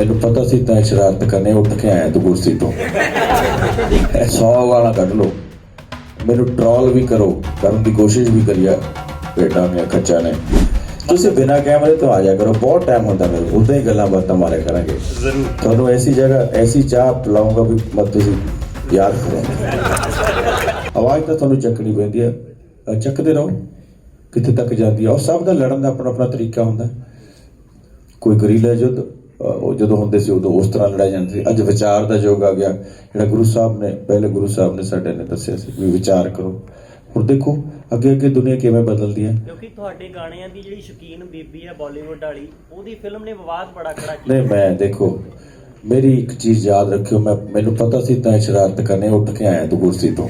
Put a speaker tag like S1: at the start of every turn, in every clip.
S1: ਮੈਨੂੰ ਪਤਾ ਸੀ ਤਾਂ ਸ਼ਰਾਰਤ ਕਰਨੇ ਉੱਠ ਕੇ ਆਇਆ ਤੂੰ ਕੁਰਸੀ ਤੋਂ। ਇਹ 100 ਵਾਲਾ ਕੱਢ ਲੋ ਮੈਨੂੰ ਟ੍ਰੋਲ ਵੀ ਕਰੋ ਕਰਨ ਦੀ ਕੋਸ਼ਿਸ਼ ਵੀ ਕਰੀਆ ਬੇਟਾ ਨੇ ਕੱਚਾ ਨੇ। ਤੁਸੀਂ ਬਿਨਾ ਕੈਮਰੇ ਤੋਂ ਆ ਜਾ ਕਰੋ ਬਹੁਤ ਟਾਈਮ ਹੁੰਦਾ ਮੇਰੇ ਉਦਾਂ ਹੀ ਗੱਲਾਂ ਬਾਤਾਂ ਮਾਰਿਆ ਕਰਾਂਗੇ।
S2: ਜ਼ਰੂਰ।
S1: ਤੁਹਾਨੂੰ ਐਸੀ ਜਗ੍ਹਾ ਐਸੀ ਚਾਹ ਪਿਲਾਉਂਗਾ ਵੀ ਮਤ ਤੁਸੀਂ ਯਾਦ ਕਰੋਗੇ ਆਵਾਜ਼ ਤਾਂ ਤੁਹਾਨੂੰ ਚੱਕਣੀ ਪੈਂਦੀ ਹੈ ਚੱਕਦੇ ਰਹੋ। ਕਿੱਥੇ ਤੱਕ ਜਾਂਦੀ ਹੈ ਉਹ ਸਭ ਦਾ ਲੜਨ ਦਾ ਆਪਣਾ ਆਪਣਾ ਤਰੀਕਾ ਹੁੰਦਾ। ਕੋਈ ਗਰੀਲਾ ਅਹ ਉਹ ਜਦੋਂ ਹੁੰਦੇ ਸੀ ਉਦੋਂ ਉਸ ਤਰ੍ਹਾਂ ਲੜਾਈ ਜਾਂਦੀ ਸੀ। ਅੱਜ ਵਿਚਾਰ ਦਾ ਯੁੱਗ ਆ ਗਿਆ। ਜਿਹੜਾ ਗੁਰੂ ਸਾਹਿਬ ਨੇ ਪਹਿਲੇ ਗੁਰੂ ਸਾਹਿਬ ਨੇ ਸਾਡੇ ਨੇ ਦੱਸਿਆ ਸੀ ਵੀ ਵਿਚਾਰ ਕਰੋ। ਹੁਣ ਦੇਖੋ ਅੱਗੇ ਅੱਗੇ ਦੁਨੀਆ ਕਿਵੇਂ ਬਦਲਦੀ ਹੈ।
S3: ਕਿਉਂਕਿ ਤੁਹਾਡੇ ਗਾਣਿਆਂ ਦੀ ਜਿਹੜੀ ਸ਼ੌਕੀਨ ਬੀਬੀ ਹੈ ਬਾਲੀਵੁੱਡ ਵਾਲੀ ਉਹਦੀ ਫਿਲਮ ਨੇ ਵਿਵਾਦ ਬੜਾ ਖੜਾ ਕੀਤਾ।
S1: ਨਹੀਂ ਮੈਂ ਦੇਖੋ ਮੇਰੀ ਇੱਕ ਚੀਜ਼ ਯਾਦ ਰੱਖਿਓ। ਮੈਂ ਮੈਨੂੰ ਪਤਾ ਸੀ ਤਾਂ ਸ਼ਰਾਰਤ ਕਰਨੇ ਉੱਠ ਕੇ ਆਇਆ ਤੂੰ ਕੁਰਸੀ ਤੋਂ।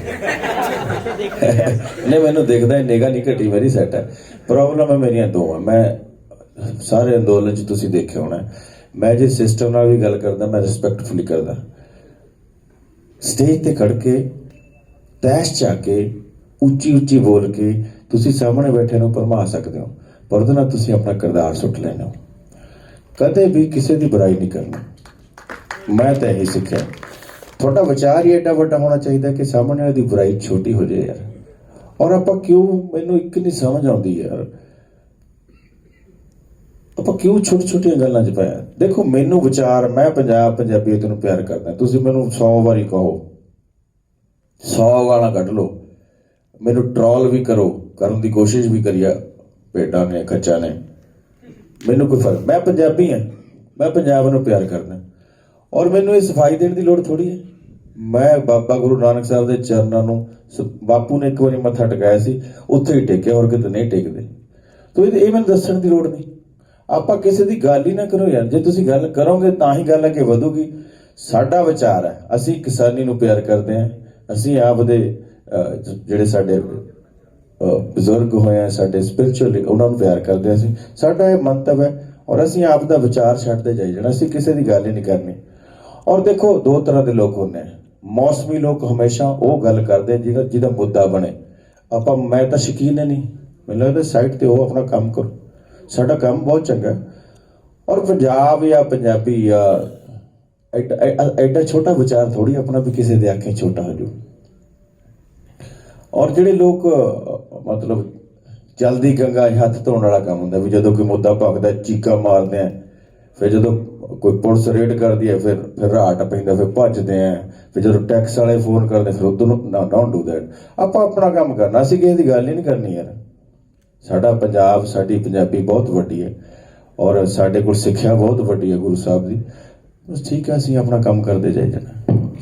S1: ਨਹੀਂ ਮੈਨੂੰ ਦਿਖਦਾ ਨਿਗਾ ਨਹੀਂ ਘਟੀ ਮੇਰੀ ਸੈੱਟ ਹੈ। ਪ੍ਰੋਬਲਮ ਹੈ ਮੇਰੀਆਂ ਦੋ ਮੈਂ ਸਾਰੇ ਅੰਦੋਲਨ ਚ ਤੁਸੀਂ ਦੇਖਿਆ ਹੋਣਾ। ਮੈਂ ਜੇ ਸਿਸਟਮ ਨਾਲ ਵੀ ਗੱਲ ਕਰਦਾ, ਮੈਂ ਰਿਸਪੈਕਟਫੁਲੀ ਕਰਦਾ। ਸਟੇਜ ਤੇ ਖੜ ਕੇ ਤੈਸ਼ ਚਾ ਕੇ, ਉੱਚੀ ਉੱਚੀ ਬੋਲ ਕੇ ਤੁਸੀਂ ਸਾਹਮਣੇ ਬੈਠੇ ਨੂੰ ਭਰਮਾ ਸਕਦੇ ਹੋ, ਪਰ ਉਹਦੇ ਨਾਲ ਤੁਸੀਂ ਆਪਣਾ ਕਿਰਦਾਰ ਸੁੱਟ ਲੈਣਾ ਹੋ। ਕਦੇ ਵੀ ਕਿਸੇ ਦੀ ਬੁਰਾਈ ਨਹੀਂ ਕਰਨੀ। ਮੈਂ ਤਾਂ ਇਹੀ ਸਿੱਖਿਆ। ਤੁਹਾਡਾ ਵਿਚਾਰ ਹੀ ਐਡਾ ਵੱਡਾ ਹੋਣਾ ਚਾਹੀਦਾ ਕਿ ਸਾਹਮਣੇ ਵਾਲੇ ਦੀ ਬੁਰਾਈ ਛੋਟੀ ਹੋ ਜਾਏ ਯਾਰ। ਔਰ ਆਪਾਂ ਕਿਉਂ, ਮੈਨੂੰ ਇੱਕ ਨਹੀਂ ਸਮਝ ਆਉਂਦੀ ਯਾਰ। ਆਪਾਂ ਕਿਉਂ ਛੋਟੀ ਛੋਟੀਆਂ ਗੱਲਾਂ 'ਚ ਪਿਆ ਦੇਖੋ, ਮੈਨੂੰ ਵਿਚਾਰ, ਮੈਂ ਪੰਜਾਬ ਪੰਜਾਬੀਅਤ ਨੂੰ ਪਿਆਰ ਕਰਦਾ। ਤੁਸੀਂ ਮੈਨੂੰ 100 ਵਾਰੀ ਕਹੋ 100 ਵਾਲਾ ਕੱਢ ਲਓ। ਮੈਨੂੰ ਟ੍ਰੋਲ ਵੀ ਕਰੋ, ਕਰਨ ਦੀ ਕੋਸ਼ਿਸ਼ ਵੀ ਕਰੀਆ ਬੇਟਾ ਨੇ, ਕੱਚਾ ਨੇ। ਮੈਨੂੰ ਕੋਈ ਫ਼ਰਕ, ਮੈਂ ਪੰਜਾਬੀ ਹਾਂ। ਮੈਂ ਪੰਜਾਬ ਨੂੰ ਪਿਆਰ ਕਰਦਾ। ਔਰ ਮੈਨੂੰ ਇਹ ਸਫ਼ਾਈ ਦੇਣ ਦੀ ਲੋੜ ਥੋੜੀ ਹੈ। ਮੈਂ ਬਾਬਾ ਗੁਰੂ ਨਾਨਕ ਸਾਹਿਬ ਦੇ ਚਰਨਾਂ ਨੂੰ ਸ- ਬਾਪੂ ਨੇ ਇੱਕ ਵਾਰੀ ਮੱਥਾ ਟਿਕਾਇਆ ਸੀ। ਉੱਥੇ ਹੀ ਟੇਕਿਆ ਔਰ ਕਿਤੇ ਨਹੀਂ ਟੇਕਦੇ। ਤੋ ਇਹ ਮੈਨੂੰ ਦੱਸਣ ਦੀ ਲੋੜ ਨਹੀਂ। ਆਪਾਂ ਕਿਸੇ ਦੀ ਗੱਲ ਹੀ ਨਾ ਕਰੋ ਯਾਰ। ਜੇ ਤੁਸੀਂ ਗੱਲ ਕਰੋਗੇ ਤਾਂ ਹੀ ਗੱਲ ਅੱਗੇ ਵਧੂਗੀ। ਸਾਡਾ ਵਿਚਾਰ ਹੈ, ਅਸੀਂ ਕਿਸਾਨੀ ਨੂੰ ਪਿਆਰ ਕਰਦੇ ਹਾਂ। ਅਸੀਂ ਆਪ ਦੇ ਜਿਹੜੇ ਸਾਡੇ ਬਜ਼ੁਰਗ ਹੋਏ ਆ, ਸਾਡੇ ਸਪਿਰਚੁਅਲ ਉਹਨਾਂ ਨੂੰ ਪਿਆਰ ਕਰਦੇ ਹਾਂ ਅਸੀਂ। ਸਾਡਾ ਇਹ ਮੰਤਵ ਹੈ, ਔਰ ਅਸੀਂ ਆਪ ਦਾ ਵਿਚਾਰ ਛੱਡਦੇ ਜਾਈ ਜਾਣਾ। ਅਸੀਂ ਕਿਸੇ ਦੀ ਗੱਲ ਹੀ ਨਹੀਂ ਕਰਨੀ। ਔਰ ਦੇਖੋ, ਦੋ ਤਰ੍ਹਾਂ ਦੇ ਲੋਕ ਹੁੰਦੇ ਆ। ਮੌਸਮੀ ਲੋਕ ਹਮੇਸ਼ਾ ਉਹ ਗੱਲ ਕਰਦੇ ਜਿਹੜਾ ਜਿਹਦਾ ਮੁੱਦਾ ਬਣੇ। ਆਪਾਂ, ਮੈਂ ਤਾਂ ਸ਼ਕੀਨ ਨਹੀਂ। ਮੈਨੂੰ ਲੱਗਦਾ ਸਾਈਡ ਤੇ ਉਹ ਆਪਣਾ ਕੰਮ ਕਰੋ। ਸਾਡਾ ਕੰਮ ਬਹੁਤ ਚੰਗਾ ਔਰ ਪੰਜਾਬ ਜਾਂ ਪੰਜਾਬੀ ਜਾਂ ਐਡਾ- ਐਡਾ ਛੋਟਾ ਵਿਚਾਰ ਥੋੜੀ ਆਪਣਾ ਵੀ ਕਿਸੇ ਦੇ ਆਖੇ ਛੋਟਾ ਹੋ ਜਾਊ। ਔਰ ਜਿਹੜੇ ਲੋਕ, ਮਤਲਬ ਜਲਦੀ ਗੰਗਾ ਹੱਥ ਧੋਣ ਵਾਲਾ ਕੰਮ ਹੁੰਦਾ, ਵੀ ਜਦੋਂ ਕੋਈ ਮੁੱਦਾ ਭਖਦਾ, ਚੀਕਾ ਮਾਰਦੇ ਆ, ਫਿਰ ਜਦੋਂ ਕੋਈ ਪੁਲਿਸ ਰੇਡ ਕਰਦੀ ਹੈ, ਫਿਰ ਫਿਰ ਰਾਟ ਪੈਂਦਾ ਫਿਰ ਭੱਜਦੇ ਆ, ਫਿਰ ਜਦੋਂ ਟੈਕਸ ਵਾਲੇ ਫੋਨ ਕਰਦੇ, ਫਿਰ ਉਦੋਂ ਨੂੰ ਡੋਂਟ ਡੂ ਦੈਟ ਆਪਾਂ ਆਪਣਾ ਕੰਮ ਕਰਨਾ, ਅਸੀਂ ਕਿਸੇ ਦੀ ਗੱਲ ਹੀ ਨਹੀਂ ਕਰਨੀ ਯਾਰ। ਸਾਡਾ ਪੰਜਾਬ, ਸਾਡੀ ਪੰਜਾਬੀ ਬਹੁਤ ਵੱਡੀ ਹੈ ਔਰ ਸਾਡੇ ਕੋਲ ਸਿੱਖਿਆ ਬਹੁਤ ਵੱਡੀ ਹੈ ਗੁਰੂ ਸਾਹਿਬ ਦੀ। ਬਸ ਠੀਕ ਹੈ, ਅਸੀਂ ਆਪਣਾ ਕੰਮ ਕਰਦੇ ਜਾਈ ਜਾਣਾ